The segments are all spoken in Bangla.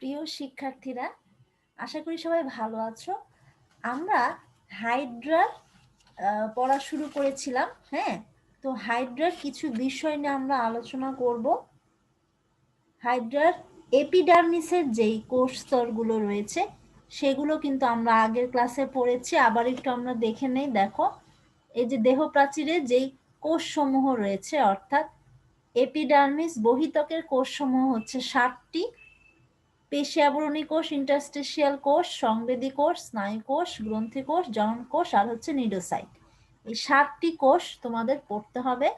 প্রিয় শিক্ষার্থীরা, আশা করি সবাই ভালো আছো। আমরা হাইড্রার পড়া শুরু করেছিলাম হ্যাঁ? তো হাইড্রার কিছু বিষয় নিয়ে আমরা আলোচনা করব। হাইড্রার এপিডার্মিসের যেই কোষ স্তরগুলো রয়েছে, সেগুলো কিন্তু আমরা আগের ক্লাসে পড়েছি, আবার একটু আমরা দেখে নেই, দেখো। এই যে দেহ প্রাচীরে যেই কোষসমূহ রয়েছে, অর্থাৎ এপিডার্মিস বহিতকের কোষসমূহ হচ্ছে ষাটটি পেশি আবরণী কোষ ইন্টারস্টেশিয়াল কোষ, সংবেদী কোষ, স্নায়ু কোষ, গ্রন্থি কোষ, জনন কোষ আর হচ্ছে নিডোসাইট। এই সাতটি কোষ তোমাদের পড়তে হবে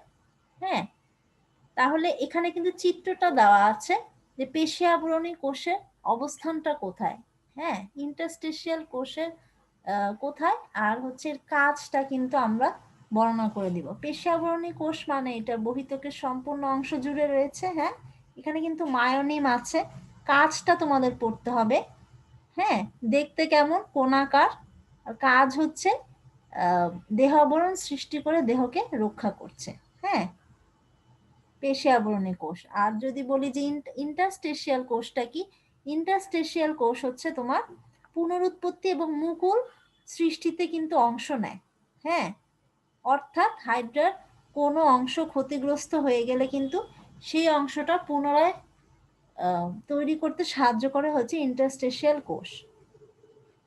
হ্যাঁ? তাহলে এখানে কিন্তু চিত্রটা দেওয়া আছে যে পেশি আবরণী কোষের অবস্থানটা কোথায় হ্যাঁ? ইন্টারস্টেশিয়াল কোষের কোথায় আর হচ্ছে কাজটা কিন্তু আমরা বর্ণনা করে দিব। পেশিয়াবরণী কোষ মানে এটা বহিতকের সম্পূর্ণ অংশ জুড়ে রয়েছে হ্যাঁ? এখানে কিন্তু মায়োনিম আছে কাজটা তোমাদের পড়তে হবে। হ্যাঁ দেখতে কেমন? কোনাকার কাজ হচ্ছে দেহ আবরণ সৃষ্টি করে দেহকে রক্ষা করছে। হ্যাঁ পেশি আবরণী কোষ। আর যদি বলি যে ইন্টারস্টেশিয়াল কোষটা কি? ইন্টারস্টেশিয়াল কোষ হচ্ছে তোমার পুনরুৎপত্তি এবং মুকুল সৃষ্টিতে কিন্তু অংশ নেয়। হ্যাঁ অর্থাৎ হাইড্রার কোনো অংশ ক্ষতিগ্রস্ত হয়ে গেলে কিন্তু সেই অংশটা পুনরায় তৈরি করতে সাহায্য করে হচ্ছে ইন্টারস্টেশিয়াল কোষ।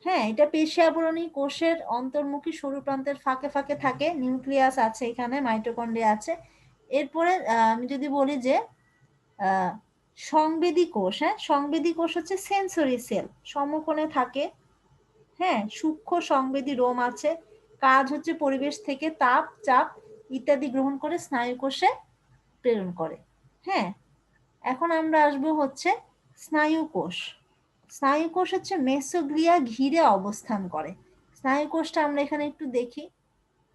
হ্যাঁ এটা পেশি আবরণী কোষের অন্তর্মুখী সরু প্রান্তের ফাঁকে ফাঁকে থাকে, নিউক্লিয়াস আছে এখানে মাইটোকন্ড্রিয়া আছে। এরপরে আমি যদি বলি যে সংবেদী কোষ হ্যাঁ সংবেদী কোষ হচ্ছে সেন্সরি সেল সমকোণে থাকে। হ্যাঁ সূক্ষ্ম সংবেদী রোম আছে, কাজ হচ্ছে পরিবেশ থেকে তাপ, চাপ ইত্যাদি গ্রহণ করে স্নায়ু কোষে প্রেরণ করে। হ্যাঁ এখন আমরা আসব হচ্ছে স্নায়ু কোষ স্নায়ু কোষ হচ্ছে মেসোগ্লিয়া ঘিরে অবস্থান করে। স্নায়ু কোষটা আমরা এখানে একটু দেখি।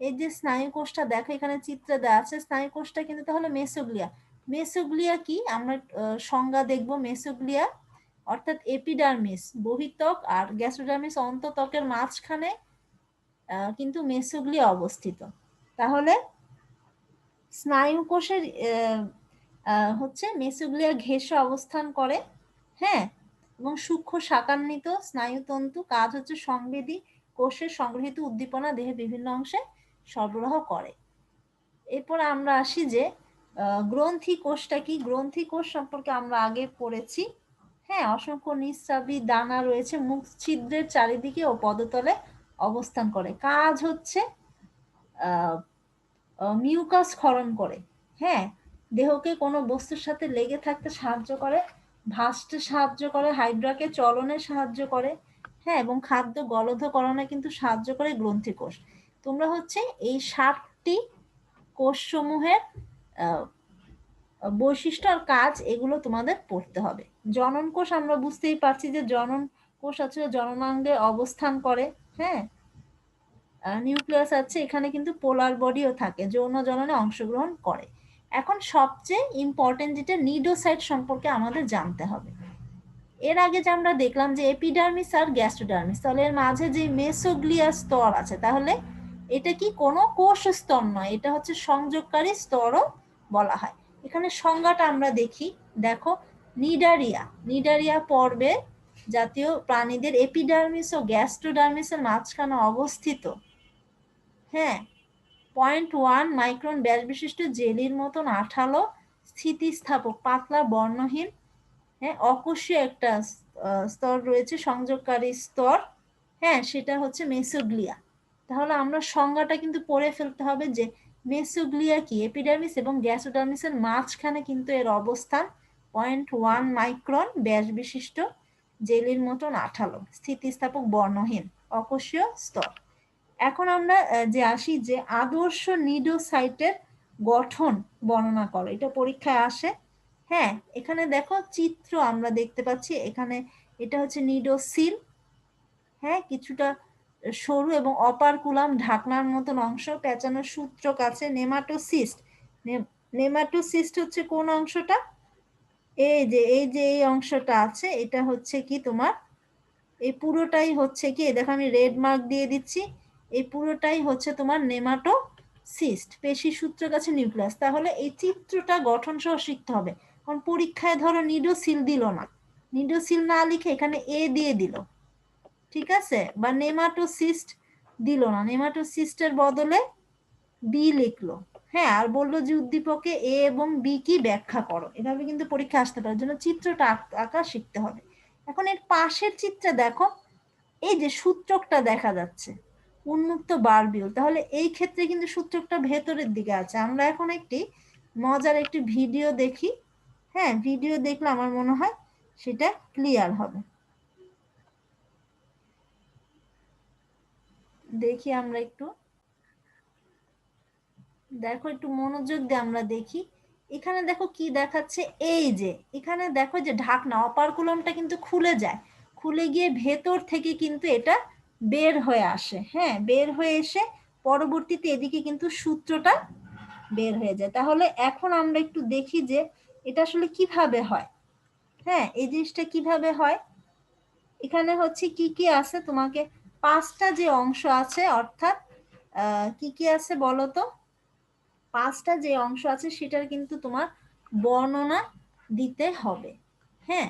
এই যে স্নায়ু কোষটা দেখো, এখানে চিত্রে দেওয়া আছে। স্নায়ু কোষটা কিন্তু তাহলে মেসোগ্লিয়া মেসোগ্লিয়া কি? আমরা সংজ্ঞা দেখব মেসোগ্লিয়া অর্থাৎ এপিডার্মিস বহিতক আর গ্যাসোডার্মিস অন্ততকের মাঝখানে কিন্তু মেসোগ্লিয়া অবস্থিত। তাহলে স্নায়ু কোষের হচ্ছে মেসোগ্লিয়া ঘেঁষে অবস্থান করে হ্যাঁ? এবং সূক্ষ্ম শাকান্বিত, স্নায়ুতন্তু, কাজ হচ্ছে সংবেদী, কোষের সংগৃহীত উদ্দীপনা দেহে বিভিন্ন অংশে সরবরাহ করে। এরপর আমরা আসি যে গ্রন্থি কোষটা কি? গ্রন্থি কোষ সম্পর্কে আমরা আগে পড়েছি হ্যাঁ? অসংখ্য নিঃস্রাবী দানা রয়েছে, মুখ ছিদ্রের চারিদিকে ও পদতলে অবস্থান করে। কাজ হচ্ছে মিউকাস ক্ষরণ করে হ্যাঁ? দেহকে কোনো বস্তুর সাথে লেগে থাকতে সাহায্য করে ভাসতে সাহায্য করে, হাইড্রাকে চলনে সাহায্য করে হ্যাঁ এবং খাদ্য গলধকরণে কিন্তু সাহায্য করে গ্রন্থি কোষ। তোমরা হচ্ছে এই সাতটি কোষসমূহের বৈশিষ্ট্য আর কাজ এগুলো তোমাদের পড়তে হবে। জনন কোষ আমরা বুঝতেই পারছি যে জনন কোষ আছে, জননাঙ্গে অবস্থান করে হ্যাঁ নিউক্লিয়াস আছে, এখানে কিন্তু পোলার বডিও থাকে, যৌন জননে অংশগ্রহণ করে। এখন সবচেয়ে ইম্পর্টেন্ট যেটা নিডোসাইট সম্পর্কে আমাদের জানতে হবে। এর আগে যে আমরা দেখলাম যে এপিডার্মিস আর গ্যাস্ট্রোডার্মিস তাহলে এর মাঝে যে মেসোগ্লিয়া স্তর আছে, তাহলে এটা কি কোনো কোষ স্তর নয়, এটা হচ্ছে সংযোগকারী স্তরও বলা হয়। এখানে সংজ্ঞাটা আমরা দেখি, দেখো, নিডারিয়া নিডারিয়া পর্বে জাতীয় প্রাণীদের এপিডার্মিস ও গ্যাস্ট্রোডার্মিসের মাঝখানে অবস্থিত। হ্যাঁ পয়েন্ট ওয়ান মাইক্রন ব্যাস বিশিষ্ট জেলির মতন আঠালো, স্থিতিস্থাপক, পাতলা, বর্ণহীন হ্যাঁ অকোষীয় একটা স্তর রয়েছে, সংযোগকারী স্তর হ্যাঁ সেটা হচ্ছে মেসোগ্লিয়া। তাহলে আমরা সংজ্ঞাটা কিন্তু পড়ে ফেলতে হবে যে মেসোগ্লিয়া কি? এপিডার্মিস এবং গ্যাসোডার্মিসের মাঝখানে কিন্তু এর অবস্থান পয়েন্ট ওয়ান মাইক্রন ব্যাস বিশিষ্ট জেলির মতন আঠালো, স্থিতিস্থাপক, বর্ণহীন, অকোষীয় স্তর। এখন আমরা যে আসি যে আদর্শ নিডোসাইটের গঠন বর্ণনা করো। এটা পরীক্ষায় আসে। হ্যাঁ এখানে দেখো চিত্র আমরা দেখতে পাচ্ছি। এখানে এটা হচ্ছে নিডোসিল। হ্যাঁ কিছুটা সরু এবং অপারকুলাম ঢাকনার মতন অংশ। পেঁচানোর সূত্র কাছে নেমাটোসিস্ট। নেমাটোসিস্ট হচ্ছে কোন অংশটা? এই যে এই যে এই অংশটা আছে, এটা হচ্ছে কি তোমার? এই পুরোটাই হচ্ছে কি? দেখো আমি রেড মার্ক দিয়ে দিচ্ছি। এই পুরোটাই হচ্ছে তোমার নেমাটো সিস্ট পেশি সূত্র কাছে নিউক্লিয়াস। তাহলে এই চিত্রটা গঠন সহ শিখতে হবে। কারণ পরীক্ষায় ধরো নিডো সিল দিল না। নিডোসিল না লিখে এখানে এ দিয়ে দিল। ঠিক আছে? বা নেমাটোসিস্ট দিল না। নেমাটোসিস্টের বদলে বি লিখলো। হ্যাঁ আর বলল যে উদ্দীপকে এ এবং বি কি ব্যাখ্যা করো। এভাবে কিন্তু পরীক্ষা আসতে পারে। জন্য চিত্রটা আঁকা শিখতে হবে। এখন এর পাশের চিত্রে দেখো, এই যে সূত্রকটা দেখা যাচ্ছে। উন্মুক্ত বারবিউল তাহলে এই ক্ষেত্রে কিন্তু সূত্রকটা ভেতরের দিকে আছে। আমরা এখন একটি মজার একটি ভিডিও দেখি। হ্যাঁ ভিডিও দেখলে আমার মনে হয় সেটা ক্লিয়ার হবে। দেখি আমরা একটু। দেখো, একটু মনোযোগ দিয়ে আমরা দেখি। এখানে দেখো কি দেখাচ্ছে? এই যে, এখানে দেখো যে ঢাকনা, অপারকুলমটা কিন্তু খুলে যায়। খুলে গিয়ে ভেতর থেকে কিন্তু এটা বের হয়ে আসে। হ্যাঁ বের হয়ে এসে পরবর্তীতে এদিকে কিন্তু সূত্রটা বের হয়ে যায়। তাহলে এখন আমরা একটু দেখি যে এটা আসলে কীভাবে হয়। হ্যাঁ এই জিনিসটা কীভাবে হয়? এখানে হচ্ছে কি কি আছে? তোমাকে পাঁচটা যে অংশ আছে, অর্থাৎ কি কি আছে বলো তো পাঁচটা যে অংশ আছে, সেটার কিন্তু তোমার বর্ণনা দিতে হবে। হ্যাঁ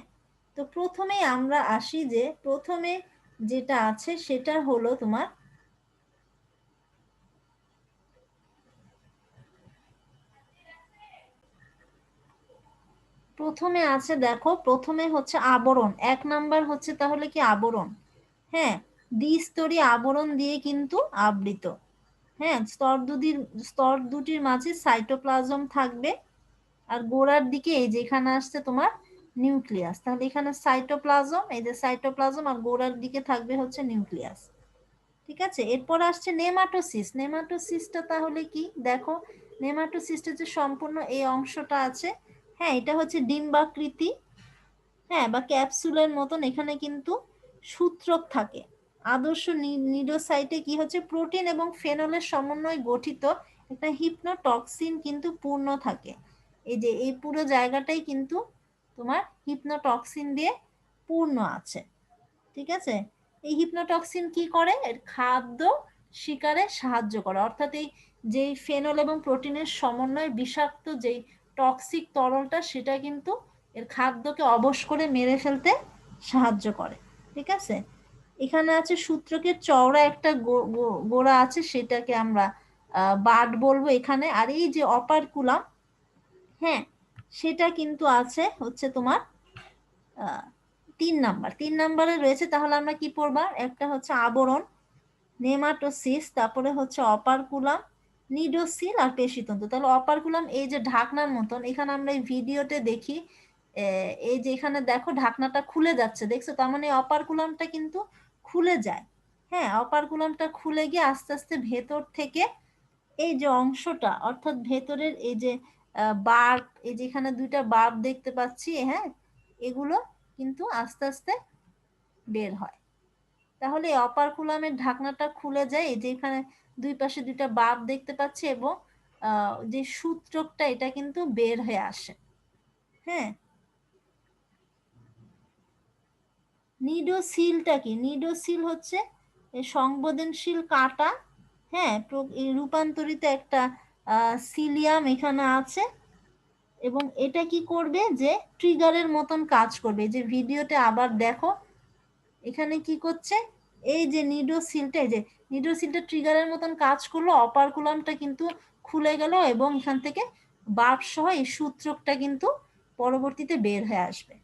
তো প্রথমে আমরা আসি যে প্রথমে যেটা আছে সেটা হলো তোমার প্রথমে আছে দেখো, প্রথমে হচ্ছে আবরণ। এক নাম্বার হচ্ছে তাহলে কি আবরণ? হ্যাঁ দ্বিস্তরী আবরণ দিয়ে কিন্তু আবৃত। হ্যাঁ স্তর দুটির স্তর দুটির মাঝে সাইটোপ্লাজম থাকবে। আর গোড়ার দিকে এই যেখানে আসছে তোমার নিউক্লিয়াস। তাহলে এখানে সাইটোপ্লাজম এই যে সাইটোপ্লাজম আর গোড়ার দিকে থাকবে হচ্ছে নিউক্লিয়াস। ঠিক আছে? এরপর আসছে নেমাটোসিস। নেমাটোসিসটা তাহলে কি? দেখো নেমাটোসিসটা যে সম্পূর্ণ এই অংশটা আছে হ্যাঁ এটা হচ্ছে ডিম্বাকৃতি হ্যাঁ বা ক্যাপসুলের মতন এখানে কিন্তু সূত্রক থাকে। আদর্শ নিডোসাইটে কি হচ্ছে? প্রোটিন এবং ফেনলের সমন্বয় গঠিত একটা হিপনোটক্সিন কিন্তু পূর্ণ থাকে। এই যে, এই পুরো জায়গাটাই কিন্তু তোমার হিপনোটক্সিন দিয়ে পূর্ণ আছে। ঠিক আছে? এই হিপনোটক্সিন কি করে? এর খাদ্য শিকারে সাহায্য করে। অর্থাৎ এই যে ফেনল এবং প্রোটিনের সমন্বয় বিষাক্ত যেই টক্সিক তরলটা, সেটা কিন্তু এর খাদ্যকে অবশ করে মেরে ফেলতে সাহায্য করে। ঠিক আছে? এখানে আছে সূত্রকে, চওড়া একটা গোড়া আছে, সেটাকে আমরা বাট বলব এখানে। আর এই যে অপারকুলাম হ্যাঁ সেটা কিন্তু আছে হচ্ছে তোমার তিন নাম্বার। তিন নাম্বারে রয়েছে, তাহলে আমরা কি পড়বা? একটা হচ্ছে আবরণ, নেমাটোসিস, তারপরে হচ্ছে অপারকুলাম, নিডোসিল আর পেশিতন্তু। তাহলে অপারকুলাম এই যে ঢাকনার মতন, এখানে আমরা এই ভিডিওতে দেখি এই যে এখানে দেখো ঢাকনাটা খুলে যাচ্ছে। দেখছ? তার মানে অপারকুলামটা কিন্তু খুলে যায়। হ্যাঁ অপারকুলামটা খুলে গিয়ে আস্তে আস্তে ভেতর থেকে এই যে অংশটা, অর্থাৎ ভেতরের এই যে বার্ব, এই যেখানে দুইটা বার্ব দেখতে পাচ্ছি হ্যাঁ? এগুলো কিন্তু আস্তে আস্তে বের হয়। তাহলে অপার কুলামের ঢাকনাটা খুলে যায়, এই দুই পাশে দুইটা বাপ দেখতে পাচ্ছি এবং যে সূত্রকটা এটা কিন্তু বের হয়ে আসে হ্যাঁ? নিডোসিলটা কি? নিডোসিল হচ্ছে সংবেদনশীল কাটা হ্যাঁ? রূপান্তরিত একটা সিলিয়াম এখানে আছে এবং এটা কি করবে যে ট্রিগারের মতন কাজ করবে। যে ভিডিওতে আবার দেখো, এখানে কি করছে? এই যে নিডোসিলটা এই যে নিডোসিলটা ট্রিগারের মতন কাজ করল অপারকুলামটা কিন্তু খুলে গেল এবং এখান থেকে বাপ সহ এই সূত্রকটা কিন্তু পরবর্তীতে বের হয়ে আসবে।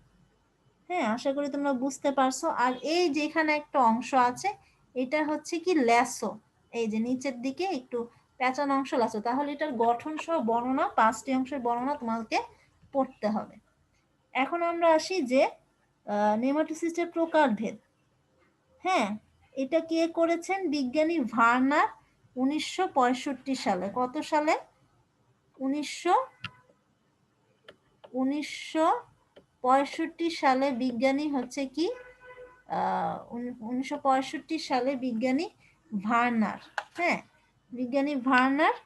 হ্যাঁ আশা করি তোমরা বুঝতে পারছ। আর এই যে এখানে একটা অংশ আছে, এটা হচ্ছে কি ল্যাসো। এই যে নিচের দিকে একটু প্যাচান অংশ ল্যাসো তাহলে এটার গঠন সহ বর্ণনা, পাঁচটি অংশের বর্ণনা তোমাকে পড়তে হবে। এখন আমরা আসি যে নেমাটোসিস্টের প্রকারভেদ। হ্যাঁ এটা কে করেছেন? বিজ্ঞানী ভার্নার উনিশশো পঁয়ষট্টি সালে। কত সালে? উনিশশো উনিশশো সালে বিজ্ঞানী হচ্ছে কি? উনিশশো পঁয়ষট্টি সালে বিজ্ঞানী ভার্নার। হ্যাঁ বিজ্ঞানী ভার্নার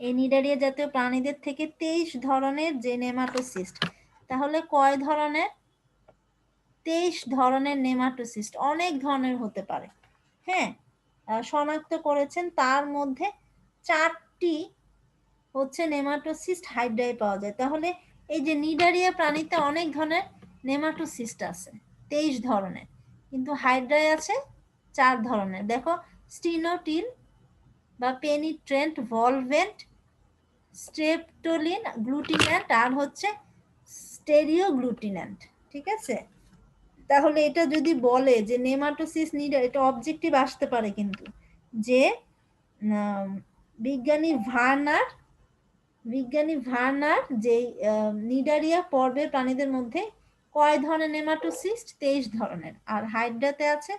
এই নিডারিয়া জাতীয় প্রাণীদের থেকে তেইশ ধরনের যে নেমাটোসিস্ট তাহলে কয় ধরনের? তেইশ ধরনের নেমাটোসিস্ট। অনেক ধরনের হতে পারে। হ্যাঁ শনাক্ত করেছেন। তার মধ্যে চারটি হচ্ছে নেমাটোসিস্ট হাইড্রাই পাওয়া যায়। তাহলে এই যে নিডারিয়া প্রাণীতে অনেক ধরনের নেমাটোসিস্ট আছে, তেইশ ধরনের। কিন্তু হাইড্রায় আছে চার ধরনের। দেখো স্টিনোটিল বা পেনিট্রেন্ট ভলভেন্ট স্ট্রেপটোলিন গ্লুটিন্যান্ট আর হচ্ছে স্টেরিও গ্লুটিন্যান্ট ঠিক আছে? তাহলে এটা যদি বলে যে নেমাটোসিস নিড, এটা অবজেক্টিভ আসতে পারে কিন্তু যে বিজ্ঞানী ভার্নার বিজ্ঞানী ভার্নার যে নিডারিয়া পর্বের প্রাণীদের মধ্যে কয় ধরনের নেমাটোসিস্ট? তেইশ ধরনের। আর হাইড্রাতে আছে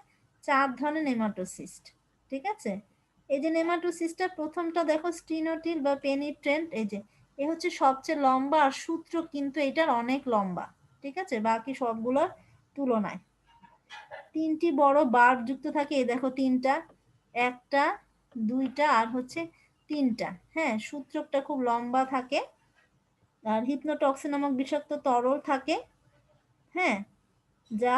চার ধরনের নেমাটোসিস্ট, ঠিক আছে? এই যে নেমাটোসিস্টটা প্রথমটা দেখো স্টিনোটিল বা পেনিট্রেন্ট, এই যে, এ হচ্ছে সবচেয়ে লম্বা আর সূত্র কিন্তু এটার অনেক লম্বা, ঠিক আছে? বাকি সবগুলোর তুলনায়। তিনটি বড় বার যুক্ত থাকে, এই দেখো তিনটা, একটা, দুইটা আর হচ্ছে তিনটা হ্যাঁ? সূত্রকটা খুব লম্বা থাকে আর হিপনোটক্সিন নামক বিষাক্ত তরল থাকে হ্যাঁ? যা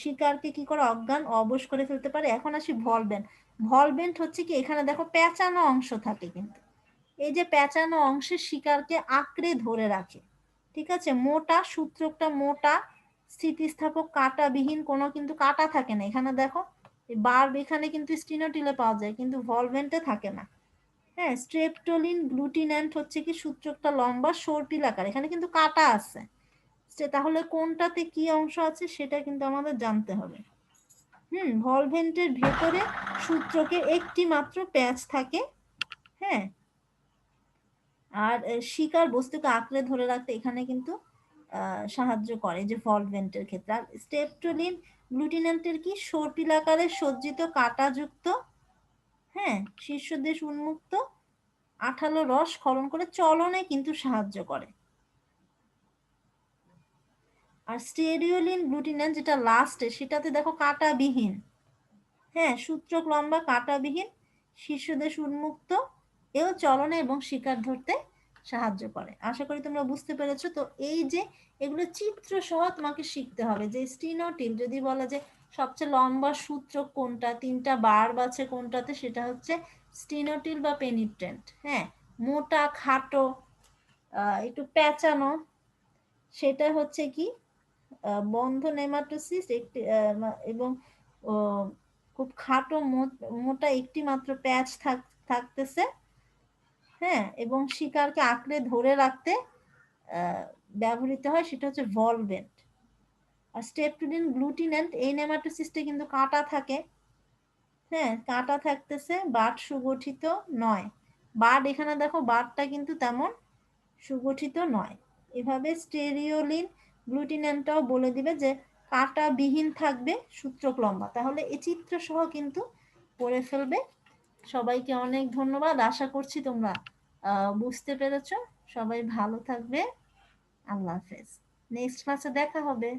শিকারকে কি করে অজ্ঞান অবশ করে ফেলতে পারে। এখন আসি ভলভেন্ট ভলভেন্ট হচ্ছে কি, এখানে দেখো প্যাঁচানো অংশ থাকে কিন্তু। এই যে প্যাঁচানো অংশে শিকারকে আঁকড়ে ধরে রাখে, ঠিক আছে? মোটা সূত্রকটা মোটা, স্থিতিস্থাপক কাটাবিহীন, কোনো কিন্তু কাটা থাকে না। এখানে দেখো বার্ব এখানে কিন্তু স্টিনোটিলে পাওয়া যায়, কিন্তু ভলভেন্টে থাকে না। হ্যাঁ স্ট্রেপটোলিন গ্লুটিন্যান্ট হচ্ছে কি, সূত্রকটা লম্বা, সর্পিল আকার। এখানে কিন্তু কাটা আছে। তাহলে কোনটাতে কি অংশ আছে, সেটা কিন্তু আমাদের জানতে হবে। হুম ভলভেন্টের ভেতরে সূত্রকে একটি মাত্র প্যাচ থাকে হ্যাঁ? আর শিকার বস্তুকে আঁকড়ে ধরে রাখতে এখানে কিন্তু সাহায্য করে যে ভলভেন্টের ক্ষেত্রে। আর স্টেপটোলিন গ্লুটিনেন্টের কি? সর্পিল আকারে সজ্জিত কাটাযুক্ত হ্যাঁ? শীর্ষদেশ উন্মুক্ত, আঠালো রস খরণ করে চলনে কিন্তু সাহায্য করে। আর স্টেরিওলিন গ্লুটিনেন যেটা লাস্টে সেটাতে দেখো কাটাবিহীন। হ্যাঁ সূত্রক লম্বা, কাটাবিহীন শীর্ষদেশ উন্মুক্ত, এও চলনে এবং শিকার ধরতে সাহায্য করে। আশা করি তোমরা বুঝতে পেরেছ। তো এই যে এগুলো চিত্র সহ তোমাকে শিখতে হবে যে স্টিনোটিল যদি বলা যে সবচেয়ে লম্বা সূত্র কোনটা, তিনটা বার বাছে কোনটাতে, সেটা হচ্ছে স্টিনোটিল বা পেনিট্রেন্ট। হ্যাঁ মোটা, খাটো একটু প্যাঁচানো, সেটা হচ্ছে কি? বন্ধ নেমাটোসিস একটি এবং খুব খাটো মোটা একটি মাত্র প্যাচ থাকতেছে। হ্যাঁ এবং শিকারকে আঁকড়ে ধরে রাখতে ব্যবহৃত হয়, সেটা হচ্ছে ভলভেন্ট। আর স্টেপটুডিন গ্লুটিনেন্ট, এই নেমাটোসিসটা কিন্তু কাটা থাকে। হ্যাঁ কাটা থাকতেছে, বাট সুগঠিত নয়। বাট এখানে দেখো, বাটটা কিন্তু তেমন সুগঠিত নয়। এভাবে স্টেরিওলিন গ্লুটিনেন্টটাও বলে দিবে যে কাটা বিহীন থাকবে সূত্রক লম্বা। তাহলে এই চিত্র সহ কিন্তু পড়ে ফেলবে। সবাইকে অনেক ধন্যবাদ। আশা করছি তোমরা বুঝতে পেরেছ। সবাই ভালো থাকবে। আল্লাহ হাফেজ। নেক্সট ক্লাসে দেখা হবে।